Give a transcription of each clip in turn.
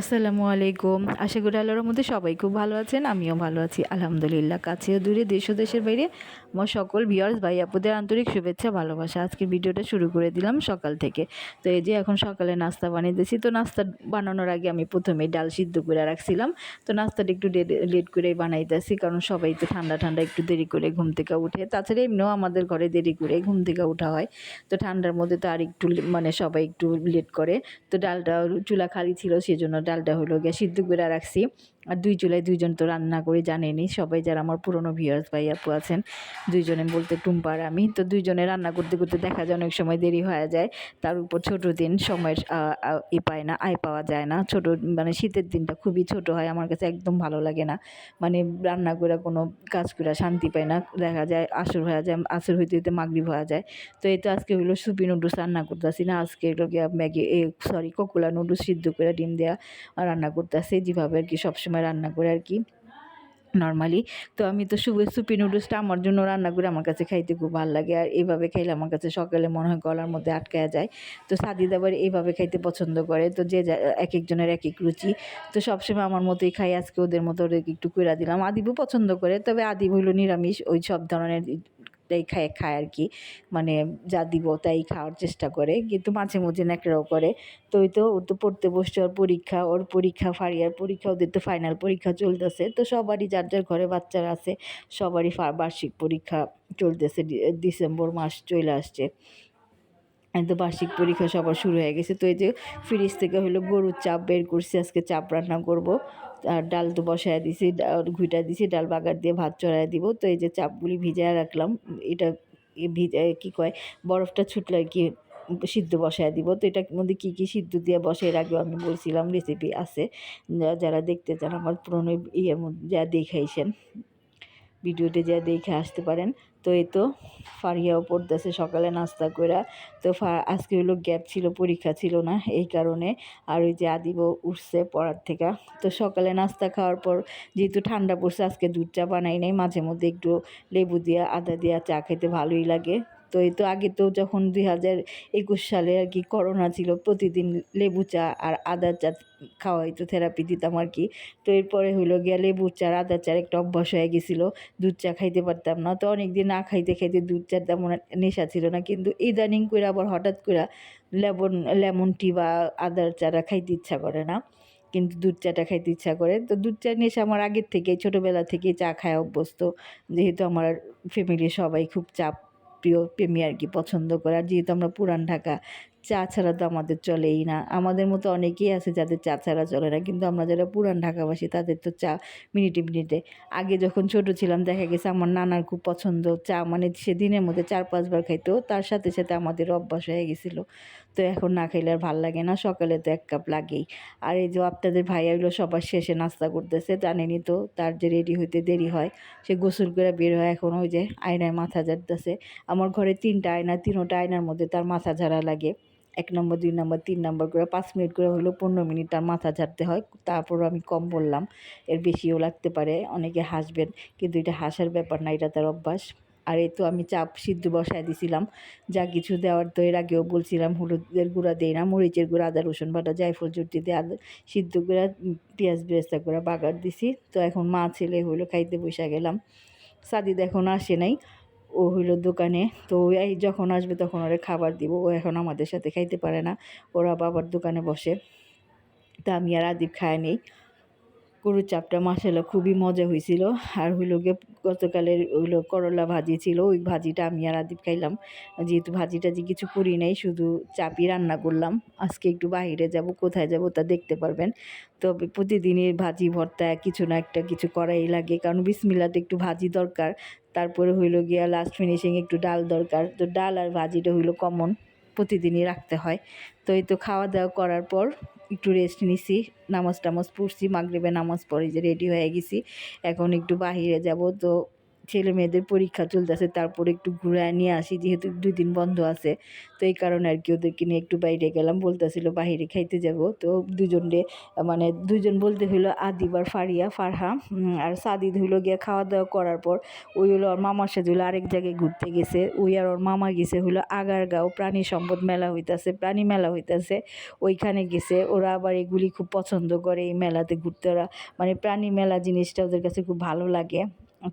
আসসালামু আলাইকুম। আশা করি আল্লাহর মধ্যে সবাই খুব ভালো আছেন, আমিও ভালো আছি, আলহামদুলিল্লাহ। কাছেও দূরে, দেশ ও দেশের বাইরে আমার সকল ভিউয়ার্স ভাই, আপুদের আন্তরিক শুভেচ্ছা, ভালোবাসা। আজকের ভিডিওটা শুরু করে দিলাম সকাল থেকে। তো এই যে এখন সকালে নাস্তা বানিয়ে দিয়েছি, তো নাস্তা বানানোর আগে আমি প্রথমে ডাল সিদ্ধ করে রাখছিলাম। তো নাস্তাটা একটু লেট করে বানাইতেছি, কারণ সবাই তো ঠান্ডা ঠান্ডা একটু দেরি করে ঘুম থেকে উঠে। তাছাড়া এমনিও আমাদের ঘরে দেরি করে ঘুম থেকে উঠা হয়। তো ঠান্ডার মধ্যে তো আর একটু মানে সবাই একটু লেট করে। তো ডালটা চুলা খালি ছিল, সেজন্য ডালটা হলো গিয়ে সিদ্ধ করে রাখছি। আর দুই চুলায় দুইজন তো রান্না করে জানেনি, সবাই যারা আমার পুরনো ভিউয়ার্স ভাই আপু আছেন, দুইজনে বলতে টুম্পার আমি, তো দুইজনে রান্না করতে করতে দেখা যায় অনেক সময় দেরি হয়ে যায়, তার উপর ছোটো দিন সময়ের ই পায় না, আয় পাওয়া যায় না, ছোট মানে শীতের দিনটা খুবই ছোট হয়, আমার কাছে একদম ভালো লাগে না মানে রান্না করে কোনো কাজ করে শান্তি পায় না, দেখা যায় আসর হয়ে যায়, আসর হইতে হইতে মাগরিব হয়ে যায়, তো এই তো আজকে হইল সুপি নুডলস রান্না করতেছি না, আজকে গিয়া ম্যাগি সরি কোকুলা নুডলস সিদ্ধ করে ডিম দেওয়া রান্না করতেছি, যেভাবে আর কি সবসময় রান্না করে আর কি নর্মালি তো আমি তো সুপি নুডলসটা আমার জন্য রান্না করে আমার কাছে খাইতে খুব ভালো লাগে। আর এইভাবে খাইলে আমার কাছে সকালে মনে হয় গলার মধ্যে আটকায়া যায়। তো সাদি দাবার এইভাবে খাইতে পছন্দ করে। তো যে এক একজনের এক এক রুচি। তো সবসময় আমার মতোই খাই। আজকে ওদের মতো ওদেরকে একটু কইরা দিলাম। আদিবও পছন্দ করে। তবে আদিব হইল নিরামিষ। ওই সব ধরনের তাই খায় খায় আর কি। মানে যা দিব তাই খাওয়ার চেষ্টা করে। কিন্তু মাঝে মাঝে ন্যাকড়াও করে। তো ওই তো, ওর তো পড়তে বসছে ওর পরীক্ষা। ওর পরীক্ষা ফারিয়ার পরীক্ষা, ওদের তো ফাইনাল পরীক্ষা চলতেছে। তো সবারই যার যার ঘরে বাচ্চারা আছে, সবারই বার্ষিক পরীক্ষা চলতেছে ডিসেম্বর মাস চলে আসছে। তো বার্ষিক পরীক্ষা সবার শুরু হয়ে গেছে। তো এই যে ফ্রিজ থেকে হলো গরুর চাপ বের করছি, আজকে চাপ রান্না করব। আর ডাল তো বসায় দিছি ঘুইটা দিছি, ডাল বাগার দিয়ে ভাত চড়াই দিব। তো এই যে চাপগুলি ভিজায় রাখলাম, এটা ভিজা কী কয়, বরফটা ছুটলে কি সিদ্ধ বসায় দিব। তো এটার মধ্যে কী কী সিদ্ধ দিয়ে বসে এর আগেও আমি বলছিলাম রেসিপি আছে। যারা দেখতে চান আমার পুরনো ইয়ের মধ্যে, যা দেখাইছেন। ভিডিওতে যা দেখে আসতে পারেন। তো এই তো ফারিয়াও পড়তেছে সকালে নাস্তা করে তো আজকে হলো গ্যাপ ছিল, পরীক্ষা ছিল না এই কারণে। আর ওই যে আদিব উঠছে পড়ার থেকে। তো সকালে নাস্তা খাওয়ার পর যেহেতু ঠান্ডা পড়ছে, আজকে দুধ চা বানাই নাই। মাঝে মধ্যে একটু লেবু দিয়া, আদা দিয়া চা খেতে ভালোই লাগে। তো এই তো আগে তো যখন দুই হাজার একুশ সালে আর কি করোনা ছিল, প্রতিদিন লেবু চা আর আদা চা খাওয়াই তো থেরাপি দিতাম আর কি। তো এরপরে হইল গিয়া লেবু চা আদা চার একটা অভ্যাস হয়ে গেছিল, দুধ চা খাইতে পারতাম না। তো অনেক দিন না খাইতে খাইতে দুধ চার তেমন নেশা ছিল না, কিন্তু ইদানিং করে আবার হঠাৎ করে লেমন লেমন টি বা আদার চারা খাইতে ইচ্ছা করে না। কিন্তু দুধ চাটা খাইতে ইচ্ছা করে। তো দুধ চা নেশা আমার আগের থেকে ছোটোবেলা থেকে চা খায় অভ্যস্ত। যেহেতু আমার ফ্যামিলির সবাই খুব চাপ প্রিয় প্রেমী আর কি পছন্দ করে। আর যেহেতু আমরা পুরান ঢাকা চা ছাড়া তো আমাদের চলেই না। আমাদের মতো অনেকেই আছে যাদের চা ছাড়া চলে না, কিন্তু আমরা যারা পুরান ঢাকাবাসী তাদের তো চা মিনিটে মিনিটে। আগে যখন ছোট ছিলাম দেখা গেছে আমার নানার খুব পছন্দ চা মানে সে দিনের মধ্যে চার পাঁচবার খাইতো, তার সাথে সাথে আমাদের অভ্যাস হয়ে গেছিল। তো এখন না খাইলে আর ভালো লাগে না, সকালে তো এক কাপ লাগেই। আর এই যে আপনাদের ভাইয়া হইল সবার শেষে নাস্তা করতেছে জানেনি তো তার যে রেডি হইতে দেরি হয়, সে গোসল করে বের হয় এখন ওই যে আয়নায় মাথা ঝাড়তেছে। আমার ঘরে তিনটা আয়না, তিনোটা আয়নার মধ্যে তার মাথা ঝাড়া লাগে। এক নম্বর, দুই নম্বর, তিন নম্বর করে পাঁচ মিনিট করে হলেও পনেরো মিনিট তার মাথা ঝাড়তে হয়। তারপর আমি কম বললাম, এর বেশিও লাগতে পারে, অনেকে হাসবেন কিন্তু এটা হাসার ব্যাপার না, এটা তার অভ্যাস। আর এই তো আমি চাপ সিদ্ধ বসায় দিছিলাম, যা কিছু দেওয়ার তো এর আগেও বলছিলাম, হলুদের গুঁড়া দেই না, মরিচের গুঁড়া, আদা, রসুন বাটা, জায়ফল জুটি দিয়ে আদা সিদ্ধ করে পেঁয়াজ বেরেস্তা করে বাগার দিছি। তো এখন মা, ছেলে হইল খাইতে বসে গেলাম। সাদিদ এখন আসে নাই। ও হইল দোকানে। তো এই যখন আসবে তখন ওরে খাবার দিব। ও এখন আমাদের সাথে খাইতে পারে না। ওরা বাবার দোকানে বসে। তা আমি আর আদিব খায় নেই। গরুর চাপটা মাসালা খুবই মজা হয়েছিল আর হইল গিয়ে গতকালের হইল করলা ভাজি ছিল। ওই ভাজিটা আমি আর আদিব খাইলাম। যেহেতু ভাজি টাজি কিছু করি নাই, শুধু চাপি রান্না করলাম। আজকে একটু বাহিরে যাব, কোথায় যাব তা দেখতে পারবেন। তবে প্রতিদিনের ভাজি, ভর্তা, কিছু না একটা কিছু করাই লাগে। কারণ বিসমিল্লাতে একটু ভাজি দরকার। তারপরে হইল গিয়া লাস্ট ফিনিশিং একটু ডাল দরকার। তো ডাল আর ভাজিটা হইল কমন প্রতিদিনই রাখতে হয়। তো এই তো খাওয়া দাওয়া করার পর একটু রেস্ট নিছি নামাজ টামাজ পড়ছি মাগরিবে নামাজ পড়ে যে রেডি হয়ে গেছি। এখন একটু বাহিরে যাব, তো ছেলে মেয়েদের পরীক্ষা চলতেছে, তারপরে একটু ঘুরে নিয়ে আসি, যেহেতু দুই দিন বন্ধ আছে। তো এই কারণে আর কি ওদেরকে নিয়ে একটু বাইরে গেলাম, বলতেছিল বাইরে খাইতে যাব। তো দুজনে মানে দুজন বলতে হইল আদিব আর ফারিয়া, ফারহা আর সাদিদ হইল গিয়ে খাওয়া দাওয়া করার পর, ওই হলো ওর মামার সাথে হলো আরেক জায়গায় ঘুরতে গেছে। ওই আর ওর মামা গেছে হলো আগারগাঁও, প্রাণী সম্পদ মেলা হইতাছে, প্রাণী মেলা হইতাছে। ওইখানে গেছে, ওরা আবার এগুলি খুব পছন্দ করে এই মেলাতে ঘুরতে, ওরা মানে প্রাণী মেলা জিনিসটা ওদের কাছে খুব ভালো লাগে।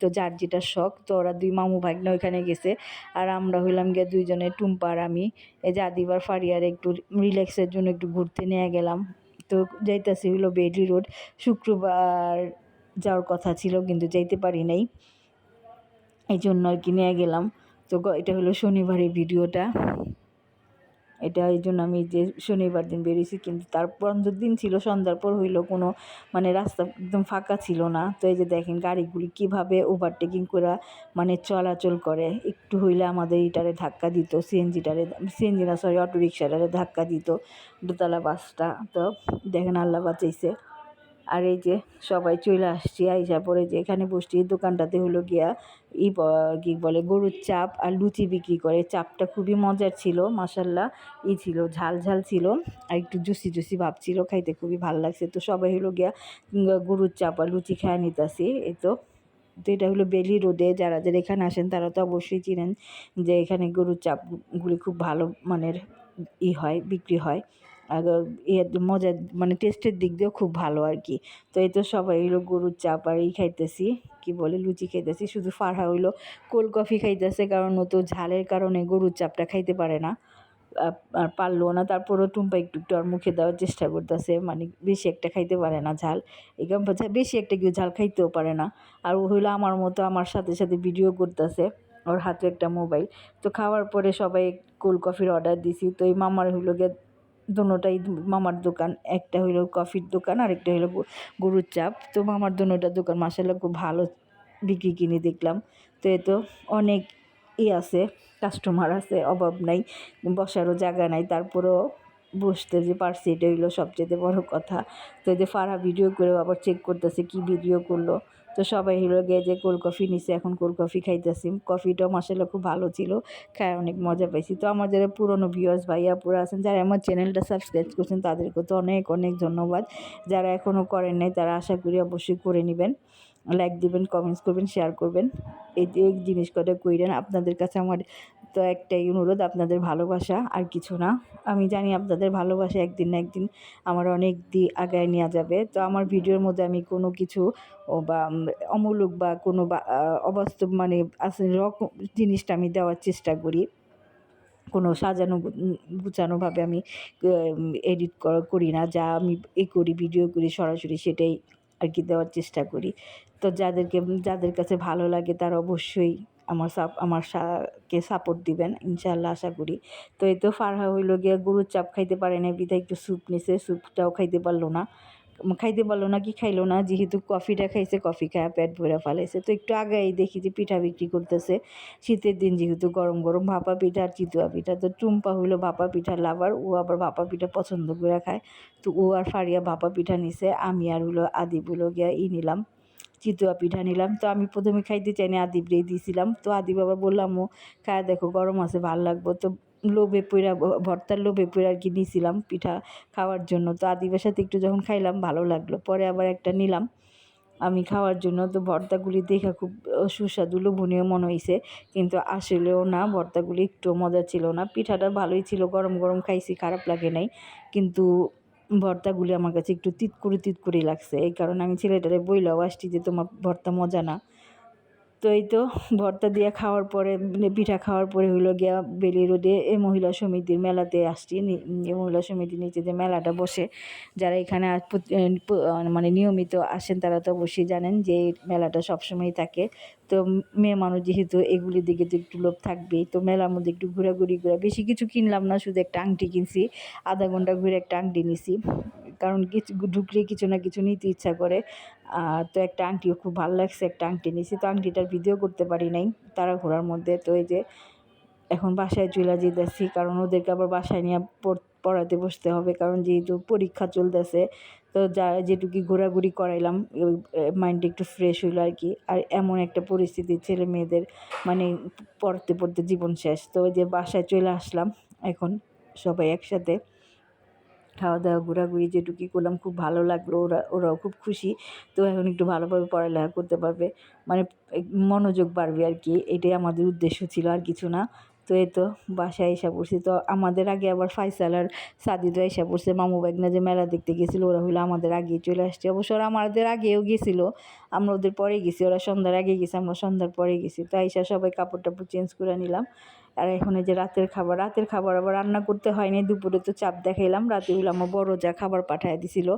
তো যার যেটা শখ, তো ওরা দুই মামু ভাগ্নে ওইখানে গেছে। আর আমরা হইলাম গিয়ে দুইজনে, টুম্পা আর আমি। এই যে আদিবার ফারিয়ার একটু রিল্যাক্সের জন্য একটু ঘুরতে নিয়ে গেলাম। তো যাইতাছি হইল বেডলি রোড। শুক্রবার যাওয়ার কথা ছিল, কিন্তু যাইতে পারি নাই। এই জন্য আর কি নিয়ে গেলাম। তো এটা হলো শনিবারের ভিডিওটা। এটা এই জন্য আমি যে শনিবার দিন বেরিয়েছি, কিন্তু তারপর পনেরো দিন ছিল, সন্ধ্যার পর হইল কোনো মানে রাস্তা একদম ফাঁকা ছিল না। তো এই যে দেখেন গাড়িগুলি কীভাবে ওভারটেকিং করে মানে চলাচল করে, একটু হইলে আমাদের ইটারে ধাক্কা দিত, সিএনজিটারে, সিএনজি না সরি অটো রিক্সাটারে ধাক্কা দিত দোতলা বাসটা। তো দেখেন আল্লাহ বাঁচাইছে। আর এই যে সবাই চলে আসছি, আইসা পরে যে এখানে বসছি দোকানটাতে হলো গিয়া ই কি বলে, গরুর চাপ আর লুচি বিক্রি করে। চাপটা খুবই মজার ছিল মাসাল্লাহ ই ছিল, ঝাল ঝাল ছিল, আর একটু জুসি জুসি ভাব ছিল, খাইতে খুবই ভালো লাগছে। তো সবাই হলো গিয়া গরুর চাপ আর লুচি খায় নিতেছি, এই তো। তো এটা হলো বেলি রোডে, যারা যারা এখানে আসেন তারা তো অবশ্যই চিনেন যে এখানে গরুর চাপগুলি খুব ভালো মানের ই হয়, বিক্রি হয়। ইয়ে মজার মানে টেস্টের দিক দিয়েও খুব ভালো আর কি। তো এই তো সবাই হইল গরুর চাপ আর এই খাইতেছি, কি বলে, লুচি খাইতেছি। শুধু ফারহা হইল কোল্ড কফি খাইতেছে, কারণ ও তো ঝালের কারণে গরুর চাপটা খাইতে পারে না। আর পারল না, তারপরও টুম্পা একটু একটু আর মুখে দেওয়ার চেষ্টা করতেছে মানে বেশি একটা খাইতে পারে না ঝাল। এরকম বেশি একটা কেউ ঝাল খাইতেও পারে না। আর ও হইল আমার মতো, আমার সাথে সাথে ভিডিও করতেছে, ওর হাতে একটা মোবাইল তো খাওয়ার পরে সবাই কোল্ড কফির অর্ডার দিছি। তো এই মামার হইল গিয়ে দোনোটাই মামার দোকান, একটা হলো কফির দোকান আর একটা হইল গরুর চাপ। তো মামার দোনোটা দোকান মাসাল্লাহ খুব ভালো বিক্রি কিনে দেখলাম। তো এ তো অনেক ই আছে কাস্টমার আছে, অভাব নাই, বসারও জায়গা নাই, তারপরেও বসতে যে পারছি এটা হইল সবচেয়ে বড় কথা। তো যে ফারা ভিডিও করে আবার চেক করতেছে কি ভিডিও করল। তো সবাই হলো গিয়ে যে কোল্ড কফি নিছে, এখন কোল্ড কফি খাইতেছি। কফিটাও মাসাল্লাহ খুব ভালো ছিল, খায় অনেক মজা পাইছি। তো আমার যারা পুরনো ভিউয়ার্স ভাইয়া পুরা আছেন, যারা আমার চ্যানেলটা সাবস্ক্রাইব করছেন তাদেরকে তো অনেক অনেক ধন্যবাদ। যারা এখনও করেন নাই, তারা আশা করি অবশ্যই করে নেবেন। লাইক দিবেন কমেন্টস করবেন শেয়ার করবেন। এই জিনিস কটা কইরেন, আপনাদের কাছে আমার তো একটাই অনুরোধ, আপনাদের ভালোবাসা আর কিছু না। আমি জানি আপনাদের ভালোবাসা একদিন না একদিন আমার অনেক দি আগায় নেওয়া যাবে। তো আমার ভিডিওর মধ্যে আমি কোনো কিছু বা অমূলক বা কোনো অবাস্তব মানে রকম জিনিসটা আমি দেওয়ার চেষ্টা করি। কোনো সাজানো গুছানোভাবে আমি এডিট করি না। যা আমি এ করি ভিডিও করি, সরাসরি সেটাই আর কি দেওয়ার চেষ্টা করি। তো যাদেরকে, যাদের কাছে ভালো লাগে তারা অবশ্যই আমার সাপ, আমার কে সাপোর্ট দিবেন, ইনশাআল্লাহ আশা করি। তো এই তো ফারহা হইল গিয়ে গরুর চাপ খাইতে পারে না বিধায় একটু স্যুপ নিছে স্যুপটাও খাইতে পারল না। খাইতে পারল না কি খাইলো না, যেহেতু কফিটা খাইছে কফি খায় পেট ভরে ফেলাইছে। তো একটু আগেই দেখি যে পিঠা বিক্রি করতেছে। শীতের দিন যেহেতু গরম গরম ভাপা পিঠা আর চিতুয়া পিঠা, তো টুম্পা হইল ভাপা পিঠা লাভার ও আবার ভাপা পিঠা পছন্দ করে খায়। তো ও আর ফারিয়া ভাপা পিঠা নিছে, আমি আর হলো আদিব হলো গিয়া ই নিলাম। চিতুয়া পিঠা নিলাম। তো আমি প্রথমে খাইতে চাইনি আদিব রে দিয়েছিলাম তো আদিব আবার বললাম ও খায় দেখো, গরম আছে, ভালো লাগবো। তো লোভে পইরা, ভর্তার লোভে পইরা আর কি নিয়েছিলাম পিঠা খাওয়ার জন্য। তো আদিবের সাথে একটু যখন খাইলাম, ভালো লাগল। পরে আবার একটা নিলাম আমি খাওয়ার জন্য। তো ভর্তাগুলি দেখা খুব সুস্বাদু, লোভনীয় মনে হয়েছে কিন্তু আসলেও না, ভর্তাগুলি একটু মজা ছিল না। পিঠাটা ভালোই ছিল, গরম গরম খাইছি, খারাপ লাগে নাই। কিন্তু ভর্তাগুলি আমার কাছে একটু তিত করে তিত করে লাগছে। এই কারণে আমি ছেলেটারে বইলাও, আসছি যে তোমার ভর্তা মজা না। তো এই তো ভর্তা দিয়ে খাওয়ার পরে মানে পিঠা খাওয়ার পরে হইল গিয়া বেলি রোডে এই মহিলা সমিতির মেলাতে আসছি। এই মহিলা সমিতির নিচে যে মেলাটা বসে, যারা এখানে মানে নিয়মিত আসেন তারা তো অবশ্যই জানেন যে এই মেলাটা সবসময় থাকে। তো মেয়ে মানুষ যেহেতু এগুলির দিকে তো একটু লোভ থাকবেই, তো মেলার মধ্যে একটু ঘোরাঘুরি করে বেশি কিছু কিনলাম না, শুধু একটা আংটি কিনছি, আধা ঘণ্টা ঘুরে একটা আংটি নিছি। কারণ কিছু ঢুকলে কিছু না কিছু নিতে ইচ্ছা করে। তো একটা আংটিও খুব ভালো লাগছে, একটা আংটি নিয়েছি। তো আংটিটার ভিডিও করতে পারি নাই তারা ঘোরার মধ্যে। তো এই যে এখন বাসায় চলে যেতেছি কারণ ওদেরকে আবার বাসায় নিয়ে পড়- পড়াতে বসতে হবে, কারণ যেহেতু পরীক্ষা চলতেছে, তো যা, যেটুকু ঘোরাঘুরি করাইলাম মাইন্ডটা একটু ফ্রেশ হইল আর কি। আর এমন একটা পরিস্থিতি, ছেলে মেয়েদের মানে পড়তে পড়তে জীবন শেষ। তো যে বাসায় চলে আসলাম, এখন সবাই একসাথে। খাওয়া দাওয়া ঘোরাঘুরি যেটুকু করলাম, খুব ভালো লাগল। ওরা, ওরাও খুব খুশি। তো এখন একটু ভালোভাবে পড়ালেখা করতে পারবে। মানে মনোযোগ বাড়বে আর কি এটাই আমাদের উদ্দেশ্য ছিল আর কিছু না। তো এই তো, বাসায় এসে পড়ছি। তো আমাদের আগে আবার ফাইসাল আর সাদিদও এসে পড়ছে। মামু বাগনা যে মেলা দেখতে গেছিল, ওরা হলো আমাদের আগেই চলে আসছে। অবশ্য ওরা আমাদের আগেও গেছিল। আমরা ওদের পরে গেছি। ওরা সন্ধ্যার আগে গেছি, আমরা সন্ধ্যার পরে গেছি। তো এসে সবাই কাপড় টাপড় চেঞ্জ করে নিলাম। আর এখন যে রাতের খাবার রাতের খাবার আবার রান্না করতে হয়নি, দুপুরে তো চাপ দেখাইলাম, রাতে হলো আমার বড় যা খাবার পাঠায় দিছিল,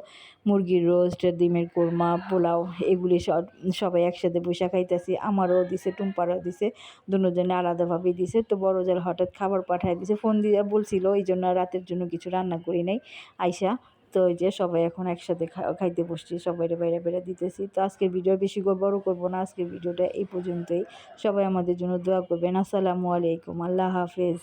মুরগির রোস্ট ডিমের কোরমা, পোলাও, এগুলি সব, সবাই একসাথে বসে খাইতেছি, আমারও দিছে, টুম্পারও দিছে, দুজনে আলাদাভাবেই দিছে, তো বড় যার হঠাৎ খাবার পাঠায় দিছে, ফোন দিয়ে বলছিল এই জন্য রাতের জন্য কিছু রান্না করি নাই, আইসা তো ওই যে সবাই এখন একসাথে খাইতে বসছি সবাই বাইরে বেড়া দিতেছি। তো আজকের ভিডিও বেশি বড় করব না, আজকের ভিডিওটা এই পর্যন্তই। সবাই আমাদের জন্য দোয়া করবেন। আসসালামু আলাইকুম। আল্লাহ হাফেজ।